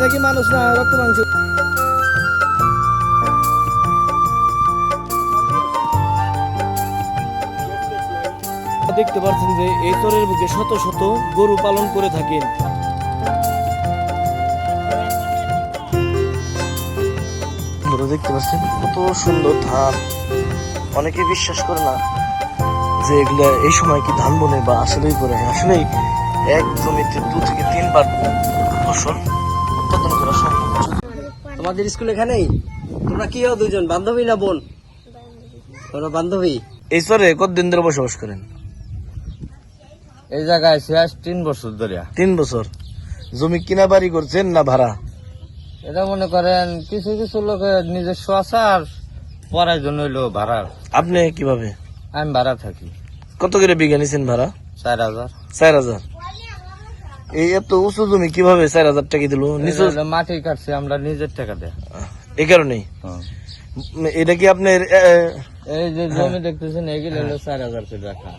নাকি মানুষ না রক্ত মাংস। দেখতে পাচ্ছেন যে এই চরের বুকে শত শত গরু পালন করে থাকেন। দেখতে পাচ্ছেন কত সুন্দর ধান। অনেকে বিশ্বাস করে না যে এগুলা এই সময় কি ধান বনে বা আসলেই করে আসলেই এক জমিতে দু থেকে তিনবার ফসল তোমাদের স্কুল এখানেই? তোমরা কি হও দুজন? বান্ধবী না বোন? তোমরা বান্ধবী? এই চরে কতদিন ধরে বসবাস করেন? এই জায়গায় শেষ তিন বছর ধরে। তিন বছর। জমি কিনা বাড়ি করছেন না ভাড়া? এটা মনে করেন কিছু কিছু লোকের নিজস্ব আছে আর পড়ার জন্য হইল ভাড়া। আপনি কীভাবে? আমি ভাড়া থাকি। কত করে বিঘা নিছেন ভাড়া? চার হাজার। চার হাজার। এই এত উঁচু জমি কীভাবে চার হাজার টাকা দিল? নিচু মাটি কাটছি আমরা নিজের টাকা দেয় এই কারণেই? এটা কি আপনার এই যে জমি দেখতেছেন এগুলো হলো চার হাজার করে রাখা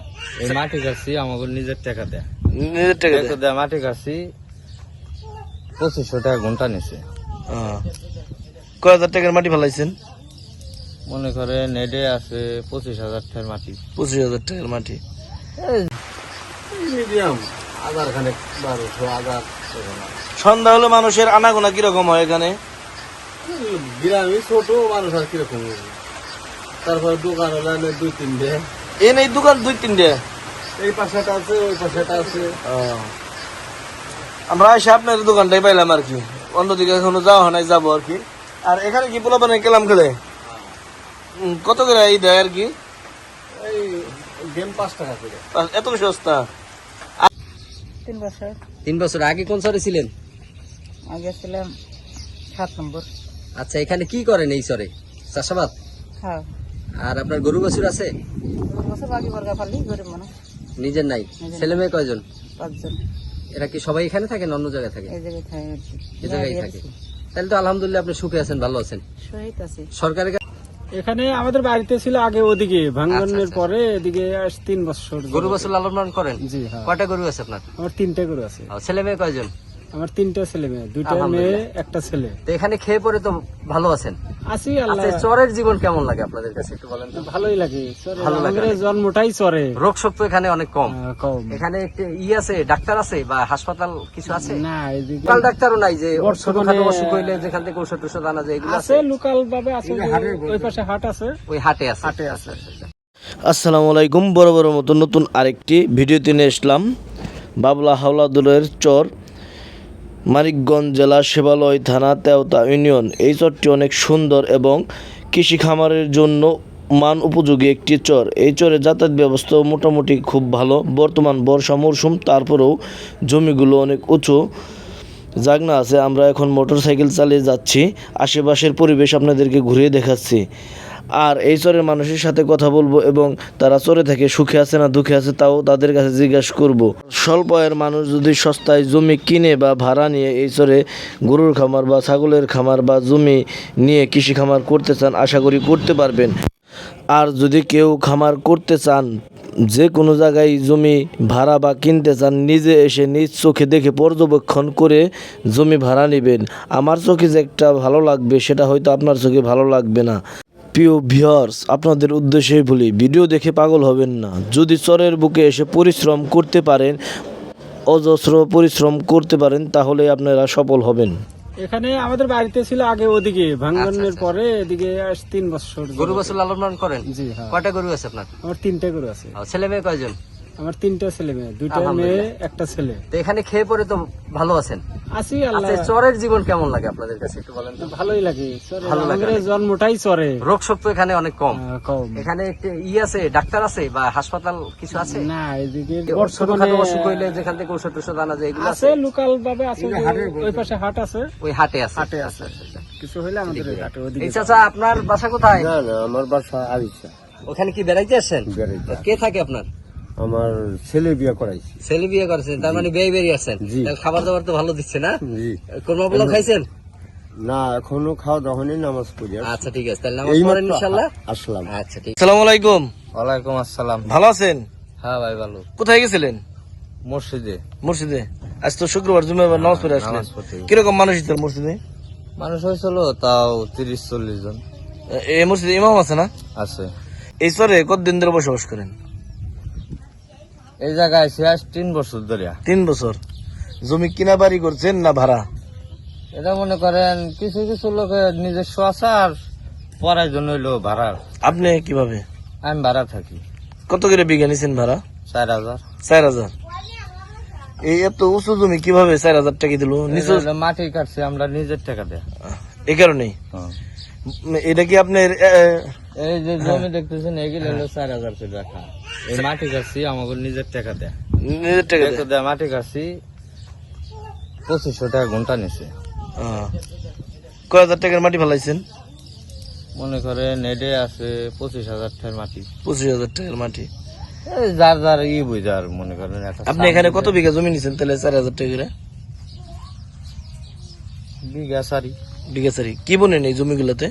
এই মাটি কাটছি আমাকে নিজের টাকা দেয়। নিজের টাকা টাকা দেয় মাটি কাটছি পঁচিশশো টাকা ঘণ্টা নিছে। আহ। কয় হাজার টাকার মাটি ফেলাইছেন? মনে করেন এডে আছে পঁচিশ হাজার টাকার মাটি। পঁচিশ হাজার টাকার মাটি। মিডিয়াম হাজার খানেক বারোশো হাজার সন্ধ্যা হলে মানুষের আনাগোনা কীরকম হয় এখানে? গ্রামে ছোট মানুষ আর কীরকম তারপর দোকান হলে দুই তিনটে এ নেই দোকান দুই তিনটে এই পাশেটা আছে ওই পাশেটা আছে। আমরা এসে আপনার দোকানটাই পাইলাম আর কি। অন্যদিকে এখনও যাওয়া হয় নাই যাব আর কি। আর এখানে কি পোলাপানে কেলাম খেলে? কত করে এই দেয় আর কি? এই গেম পাঁচ টাকা করে। এত সস্তা? তিন বছর। তিন বছর। আগে কোন সরে ছিলেন? আগে ছিলাম সাত নম্বর। আচ্ছা এখানে কি করেন এই সরে চাষাবাদ? হ্যাঁ। আর আপনার গরু বাছুর আছে? নিজের নাই? ছেলে মেয়ে কয়জন? পাঁচজন। এরা কি সবাই এখানে থাকেন অন্য জায়গায় থাকে? এই জায়গায় থাকে। থাকে। তাহলে তো আলহামদুলিল্লাহ আপনি সুখে আছেন ভালো আছেন। সরকারের এখানে আমাদের বাড়িতে ছিল আগে ওদিকে ভাঙ্গনের আচ্ছা। পরে এদিকে তিন বছর গরু বছর লালন পালন করেন? জি হ্যাঁ। কয়টা গরু আছে আপনার? আমার তিনটে গরু আছে। ছেলে মেয়ে কয়জন? আমার তিনটা ছেলে মেয়ে দুইটা মেয়ে একটা ছেলে। তো এখানে খেয়ে পরে তো ভালো আছেন। আছি আল্লাহ। আচ্ছা চরের জীবন কেমন লাগে আপনাদের কাছে একটু বলেন তো? ভালোই লাগে ভালো লাগে জন্মটাই চরে। রোগ শক্ত এখানে অনেক কম। কম। এখানে ই আছে ডাক্তার আছে বা হাসপাতাল কিছু আছে? না লোকাল ডাক্তারও নাই যে ছোটখাটো অসুখ হইলে যেখান থেকে ঔষধ টষধ আনা যায় এগুলো আছে লোকাল ভাবে আছে ওই পাশে হাট আছে। ওই হাটে আছে। হাটে আছে। আসসালামু আলাইকুম বড় বড় মতো নতুন আরেকটি ভিডিওতে নিয়ে আসলাম। বাবলা হাওলাদুলের চর। মানিকগঞ্জ জেলা সেবালয় থানা তেওতা ইউনিয়ন। এই চরটি অনেক সুন্দর এবং কৃষি খামারের জন্য মান উপযোগী একটি চর। এই চরে যাতায়াত ব্যবস্থা মোটামুটি খুব ভালো। বর্তমান বর্ষা মরশুম তারপরেও জমিগুলো অনেক উঁচু। জাগনা আছে, আমরা এখন মোটরসাইকেল চালিয়ে যাচ্ছি। আশেপাশের পরিবেশ আপনাদেরকে ঘুরিয়ে দেখাচ্ছি। আর এই চরের মানুষের সাথে কথা বলব এবং তারা চরে থেকে সুখে আছে না দুঃখে আছে তাও তাদের কাছে জিজ্ঞাসা করব। স্বল্প আয়ের মানুষ যদি সস্তায় জমি কিনে বা ভাড়া নিয়ে এই চরে গরুর খামার বা ছাগলের খামার বা জমি নিয়ে কৃষি খামার করতে চান, আশা করি করতে পারবেন। আর যদি কেউ খামার করতে চান, যে কোনো জায়গায় জমি ভাড়া বা কিনতে চান, নিজে এসে নিজ চোখে দেখে পর্যবেক্ষণ করে জমি ভাড়া নেবেন। আমার চোখে যে একটা ভালো লাগবে, সেটা হয়তো আপনার চোখে ভালো লাগবে না। প্রিয় ভিউয়ার্স আপনাদের উদ্দেশ্যেই বলি ভিডিও দেখে পাগল হবেন না। যদি চরের বুকে এসে পরিশ্রম করতে পারেন অজস্র পরিশ্রম করতে পারেন তাহলে আপনারা সফল হবেন। এখানে আমাদের বাড়িতে ছিল আগে ওদিকে ভাঙ্গনের পরে এদিকে তিন বছর গরু বছর লালন পালন করেন? জি হ্যাঁ। কয়টা গরু আছে আপনার? আমার তিনটা গরু আছে। ছেলে মেয়ে কয়জন? আমার তিনটা ছেলে মেয়ে দুইটা মেয়ে একটা ছেলে। তো এখানে খেয়ে পরে তো ভালো আছেন? আছি আল্লাহ। আচ্ছা চরের জীবন কেমন লাগে আপনাদের কাছে একটু বলেন তো? ভালোই লাগে ভালো লাগে জন্মটাই চরে। রোগ শোক তো এখানে অনেক কম। কম। এখানে ই আছে ডাক্তার আছে বা হাসপাতাল কিছু আছে? না এদিকে ছোটখাটো অসুখ হইলে যেখান থেকে ঔষধ টষধ আনা যায় এগুলো আছে আছে? লোকাল ভাবে আছে ওই পাশে হাট আছে। ওই হাটে আছে। হাটে আছে। কিছু হইলে আমাদের হাটে ওদিকে এই চাচা আপনার বাসা কোথায়? না না আমার বাসা আরিসা ওখানে কি বেড়াইতে বেড়াইতে। কে থাকে আপনার? আমার ছেলে বিয়ে করাইছি। ছেলে বিয়ে করেছেন তার মানে বিয়ে বেরিয়ে। তাহলে খাবার দাবার তো ভালো দিচ্ছে না? জি। কোন বলো খাইছেন? না এখনও খাওয়া দাওয়া হয়নি নামাজ পড়ি আচ্ছা ঠিক আছে তাহলে নামাজ এই পড়েন মাত্র। ইনশাল্লাহ আসলাম আচ্ছা ঠিক আসসালামু আলাইকুম। ওয়ালাইকুম আসসালাম। ভালো আছেন? হ্যাঁ ভাই ভালো। কোথায় গেছিলেন? মসজিদে। মুর্শিদে আজ তো শুক্রবার জুমে নামাজ পড়ে আসলেন। কীরকম মানুষ ইতার মসজিদে? মানুষ হয়েছিল তাও তিরিশ চল্লিশ জন। এ- এই মসজিদে ইমাম আছে না? আছে। এই স্তরে কতদিন ধরে বসবাস করেন? এই জায়গায় শেষ তিন বছর ধরে। তিন বছর। জমি কিনা বাড়ি করছেন না ভাড়া? এটা মনে করেন কিছু কিছু লোকের নিজস্ব আছে আর পড়ার জন্য হইল ভাড়ার আপনি কীভাবে? আমি ভাড়া থাকি। কত করে বিঘা নিছেন ভাড়া? চার হাজার। চার হাজার। এই এত উঁচু জমি কীভাবে চার হাজার টাকা দিল? নিচু মাটি কাটছি আমরা নিজের টাকা দেয়। এই কারণেই। এটা কি আপনার এ, এ, এই যে জমি দেখতেছেন এগুলো হলো চার হাজার করে রাখা এই মাটি কাটছি আমাকে নিজের টাকা দেয়। নিজের টাকা দেয়? মাটি কাটছি পঁচিশশো টাকা ঘণ্টা নিছে। কয় হাজার টাকার মাটি ফেলাইছেন? মনে করেন এডে আছে পঁচিশ হাজার টাকার মাটি। পঁচিশ হাজার টাকার মাটি। এই যার যার ই বুঝার মনে করেন আপনি এখানে কত বিঘা জমি নিছেন তাহলে চার হাজার টাকা করে? বিঘা সারি বিঘা চারি। কি বনেন এই জমিগুলোতে?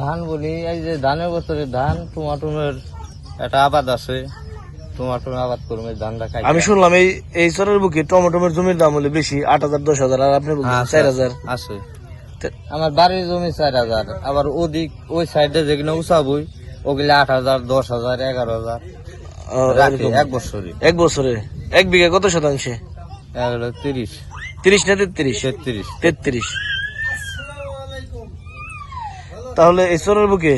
ধান বলি এই যে ধানের বছরে ধান টমাটোমের একটা আবাদ আছে। টমাটোর আবাদ করবে ধানটা খাই আমি শুনলাম এই এই চরের বুকে টমেটোমের জমির দাম হলে বেশি আট হাজার দশ হাজার আর আপনি চার হাজার। আছে। আমার বাড়ির জমি চার হাজার আবার ওদিক ওই সাইডে যেগুলো উঁচাবই ওগুলো আট হাজার দশ হাজার এগারো হাজার। এক বছরই এক বছরে? এক বিঘা কত শতাংশে? তিরিশ। তিরিশ না তেত্রিশ? তেত্রিশ। তেত্রিশ। তাহলে এই চরের বুকে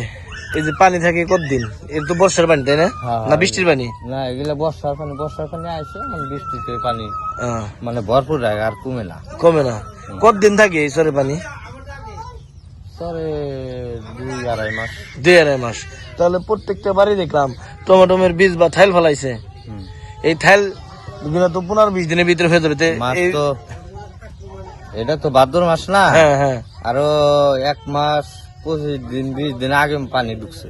এই যে পানি থাকে কতদিন? এর তো বর্ষার পানি তাই না? হ্যাঁ, না বৃষ্টির পানি? না এগুলো বর্ষার পানি বর্ষার পানি আসে মানে বৃষ্টিতে পানি মানে ভরপুর রাখে আর কমে না। কমে না। কতদিন থাকে এই চরের পানি? তবে দুই আড়াই মাস। দুই আড়াই মাস। তাহলে প্রত্যেকটা বাড়ি দেখলাম টমেটোমের বীজ বা থাইল ফলাইছে। এই থাইল তো পনেরো বিশ দিনের ভিতরে হয়ে যাবে এটা তো ভাদ্র মাস না? হ্যাঁ হ্যাঁ। আরও এক মাস পঁচিশ দিন বিশ দিন আগে পানি ঢুকছে।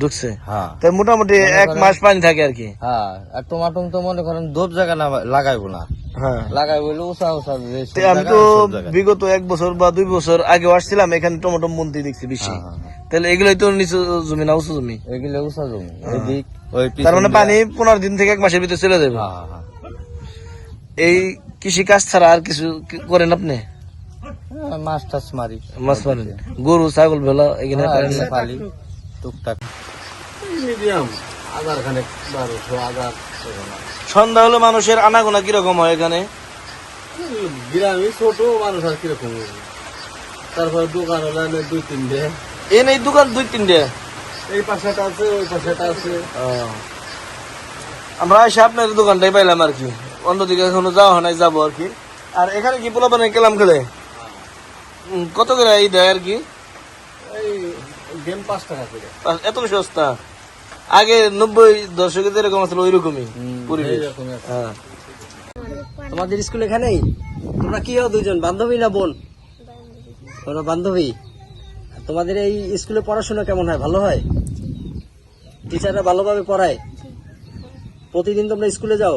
ঢুকছে? হ্যাঁ। মোটামুটি এক মাস পানি থাকে আর কি? হ্যাঁ আর টমাটো তো মনে করেন দোপ জায়গা না লাগাইবো না। হ্যাঁ। আমি তো বিগত এক বছর বা দুই বছর আগে আসছিলাম এখানে টমেটো মন্দির দেখছি বেশি। তাহলে এগুলোই তো নিচু জমি না উঁচু জমি? এগুলো উঁচা জমি তার মানে পানি পনেরো দিন থেকে এক মাসের ভিতরে চলে যাবে। এই কৃষি কাজ ছাড়া আর কিছু করেন আপনি? মাছ টাছ মারি। মাছ মারেন গরু ছাগল ভেলা এখানে হ্যাঁ, পারেন পালি টুকটাক। মিডিয়াম আধার খানে বারোশো আধার সন্ধ্যা হলে মানুষের আনাগোনা কীরকম হয় এখানে? গ্রামে ছোট মানুষ আর কীরকম তারপরে দোকান হলে দুই তিনটে এ নেই দোকান দুই তিনটে এই পাশেটা আছে ওই পাশেটা আছে। আমরা এসে আপনার দোকানটাই পাইলাম আর কি। অন্যদিকে এখনও যাওয়া হয় নাই যাব আর কি। আর এখানে কি পোলা বানাই কেলাম খেলে? কত করে এই দেয় আর কি? এত সস্তা? আগে নব্বই দশকে যেরকম আসলে ওই রকমই পরিবেশ। হ্যাঁ। তোমাদের স্কুল এখানেই? তোমরা কি হও দুজন বান্ধবী না বোন? তোমরা বান্ধবী? আর তোমাদের এই স্কুলে পড়াশোনা কেমন হয় ভালো হয়? টিচাররা ভালোভাবে পড়ায়? প্রতিদিন তোমরা স্কুলে যাও?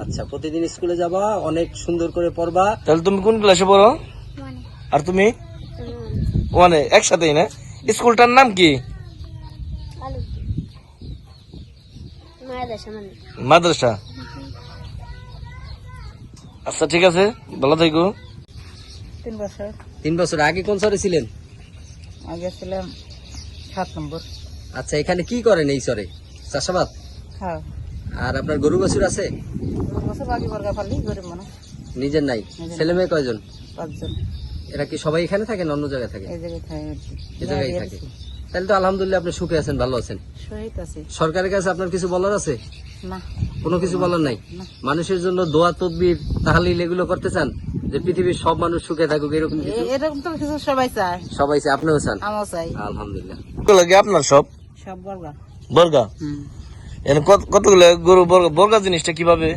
আচ্ছা প্রতিদিন স্কুলে যাবা অনেক সুন্দর করে পড়বা। তাহলে তুমি কোন ক্লাসে পড়ো? আর তুমি? ওয়ানে একসাথেই না? স্কুলটার নাম কি? মাদ্রাসা আচ্ছা ঠিক আছে। ভালো থাকো। তিন বছর। তিন বছর। আগে কোন সরে ছিলেন? আগে ছিলাম সাত নম্বর। আচ্ছা এখানে কি করেন এই সরে চাষাবাদ? হ্যাঁ। আর আপনার গরু বাছুর আছে? দু বছর বাকি বর্গা ফালি গরিব মানুষ। নিজের নাই। ছেলে মেয়ে কয়জন? পাঁচজন। এরা কি সবাই এখানে থাকেন অন্য জায়গায় থাকে? এই জায়গায় থাকে এই জায়গায় থাকে। তাহলে তো আলহামদুলিল্লাহ আপনি সুখে আছেন ভালো আছেন। আছে। সরকারের কাছে আপনার কিছু বলার আছে? কোনো কিছু বলার নাই? মানুষের জন্য দোয়া তদবির তাহলিল এগুলো করতে চান? যে পৃথিবীর সব মানুষ সুখে থাকুক এরকম এরকম তো কিছু সবাই চায়। সবাই চায় আপনিও চান? আমও চাই। আলহামদুলিল্লাহ। লাগে আপনার সব? সব বর্গা। বর্গা? এখানে কতগুলো গরু বর্গা? বর্গা জিনিসটা কীভাবে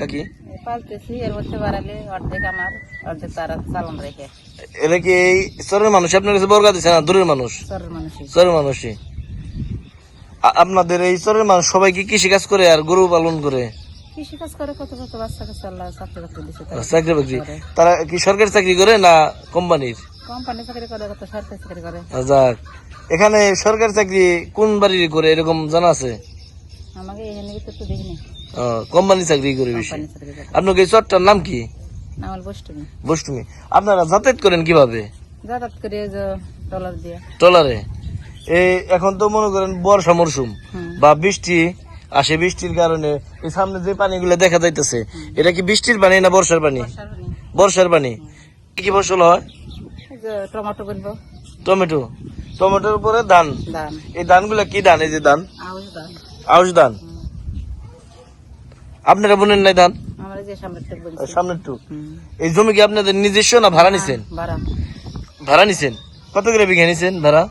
কাকি? পালতেছি এর বছর বাড়ালে অর্ধেক আমার অর্ধেক তারা চালান রেখে। এটা কি এই চরের মানুষ? আপনার কাছে বর্গা দিচ্ছে না? দূরের মানুষ? সরের মানুষই। চরের মানুষই। আপনাদের এই চরের মানুষ সবাই কি কৃষি কাজ করে আর গরু পালন করে? কৃষি কাজ করে কত কত বাচ্চা কাছে আল্লাহ চাকরি বাকরি দিচ্ছে তারা চাকরি বাকরি। তারা কি সরকারি চাকরি করে না কোম্পানির? কোম্পানি চাকরি করে কত সরকারি চাকরি করে। যাক। এখানে সরকারি চাকরি কোন বাড়ির করে এরকম জানা আছে? আমাকে এখানে তো দেখিনি কোম্পানি চাকরি করে বেশি। আপনার এই চরটার নাম কি? বষ্টুমি। আপনারা যাতায়াত করেন কীভাবে? যাতায়াত করে যে দিয়ে। ট্রলারে? এই এখন তো মনে করেন বর্ষা মরশুম বা বৃষ্টি আসে বৃষ্টির কারণে এই সামনে যে পানিগুলো দেখা যাইতেছে এটা কি বৃষ্টির পানি না বর্ষার পানি? বর্ষার পানি। কি কি ফসল হয়? টমেটো করব টমেটো। টমেটোর উপরে ধান। ধান। এই ধানগুলা কি ধান? এই যে ধান। আউশ ধান। আউশ ধান। আপনারা বোনেন নাই ধান? সামনের টু এই জমি কি আপনাদের নিজস্ব না ভাড়া নিছেন? ভাড়া। ভাড়া নিছেন? কত করে বিঘা নিছেন ভাড়া?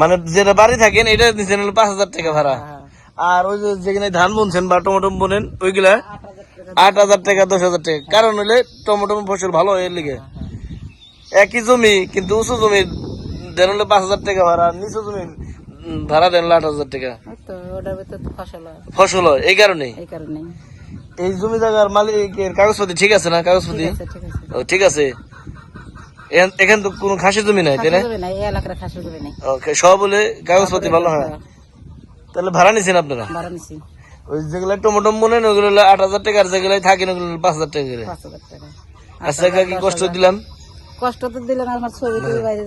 মানে যেটা বাড়ি থাকেন এটা নিছেন হলো পাঁচ হাজার টাকা ভাড়া। হ্যাঁ। আর ওই যে যেখানে ধান বুনছেন বা টমেটো বোনেন ওইগুলা আট হাজার টাকা দশ হাজার। টাকা কারণ হলে টমেটো ফসল ভালো হয় এর লিগে। একই জমি কিন্তু উঁচু জমি দেন হলে পাঁচ হাজার টাকা ভাড়া নিচু জমি ভাড়া দেন আট হাজার টাকা। ফসল হয়। এই কারণে এই জমি জায়গার মালিকের কাগজপাতি ঠিক আছে না? কাগজপাতি? ঠিক আছে ঠিক ও, ঠিক আছে। এখান- তো কোনো খাসি জমি নাই তাই না? না না সব বলে কাগজপাতি ভালো হয় তাহলে ভাড়া নিছেন আপনারা? ভাড়া নিছি। ওই যেগুলো টমেটো মনে ওগুলো আট হাজার টাকা আর যেগুলো থাকেন ওগুলো পাঁচ হাজার টাকা করে। আচ্ছা কাকি কষ্ট দিলাম। কষ্ট তো দিলেন আমার ছবি বাইরে